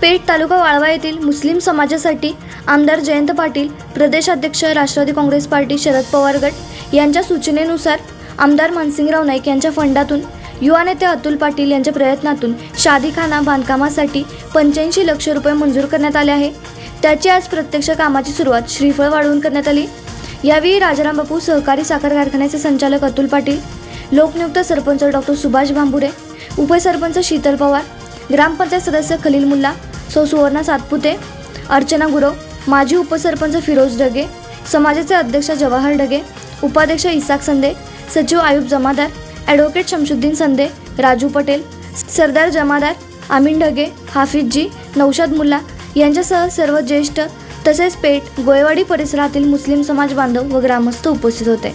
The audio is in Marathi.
पेठ तालुका वाळवा येथील मुस्लिम समाजासाठी आमदार जयंत पाटील प्रदेशाध्यक्ष राष्ट्रवादी काँग्रेस पार्टी शरद पवार गट यांच्या सूचनेनुसार आमदार मानसिंगराव नाईक यांच्या फंडातून युवा नेते अतुल पाटील यांच्या प्रयत्नातून शादीखाना बांधकामासाठी पंच्याऐंशी लक्ष रुपये मंजूर करण्यात आले आहे. त्याची आज प्रत्यक्ष कामाची सुरुवात श्रीफळ वाढवून करण्यात आली. यावेळी राजाराम बापू सहकारी साखर कारखान्याचे संचालक अतुल पाटील लोकनियुक्त सरपंच डॉक्टर सुभाष भांबुरे उपसरपंच शीतल पवार ग्रामपंचायत सदस्य खलील मुल्ला सौ सुवर्णा सातपुते अर्चना गुरव माजी उपसरपंच फिरोज ढगे समाजाचे अध्यक्ष जवाहर ढगे उपाध्यक्ष इसाक संदे सचिव आयुब जमादार ॲडव्होकेट शमशुद्दीन संदे राजू पटेल सरदार जमादार आमीन ढगे हाफिजजी नौशाद मुल्ला यांच्यासह सर्व ज्येष्ठ तसेच पेठ गोयवाडी परिसरातील मुस्लिम समाज बांधव व ग्रामस्थ उपस्थित होते.